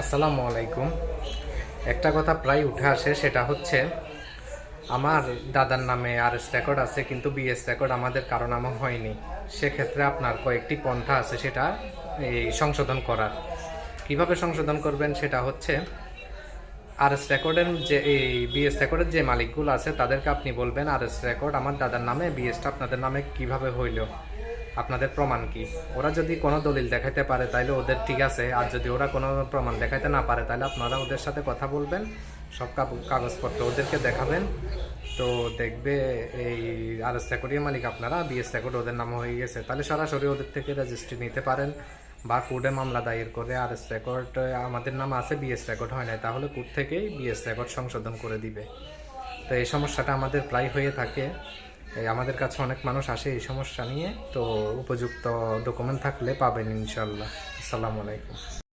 আসসালামু আলাইকুম। একটা কথা প্রায় উঠে আসে, সেটা হচ্ছে আমার দাদার নামে আর এস রেকর্ড আছে, কিন্তু বিএস রেকর্ড আমাদের কারও নামে হয়নি। সেক্ষেত্রে আপনার কয়েকটি পন্থা আছে সেটা এই সংশোধন করার। কীভাবে সংশোধন করবেন সেটা হচ্ছে আর এস রেকর্ডের যে এই বিএস রেকর্ডের যে মালিকগুলো আছে, তাদেরকে আপনি বলবেন আর এস রেকর্ড আমার দাদার নামে বিএসটা আপনাদের নামে কীভাবে হইল? আপনাদের প্রমাণ কি? ওরা যদি কোনো দলিল দেখাইতে পারে তাহলে ওদের ঠিক আছে। আর যদি ওরা কোনো প্রমাণ দেখাইতে না পারে তাহলে আপনারা ওদের সাথে কথা বলবেন, সব কাগজপত্র ওদেরকে দেখাবেন। তো দেখবে এই আর এস রেকর্ডের মালিক আপনারা, বিএস রেকর্ড ওদের নাম হয়ে গেছে। তাহলে সরাসরি ওদের থেকে রেজিস্ট্রি নিতে পারেন বা কোর্টে মামলা দায়ের করে আর এস রেকর্ড আমাদের নাম আছে, বিএস রেকর্ড হয় না তাহলে কোর্ট থেকেই বিএস রেকর্ড সংশোধন করে দিবে। তো এই সমস্যাটা আমাদের প্রায় হয়ে থাকে। আমাদের কাছে অনেক মানুষ আসে এই সমস্যা নিয়ে, তো উপযুক্ত ডকুমেন্ট থাকলে পাবেন ইনশাল্লাহ আসসালামু আলাইকুম।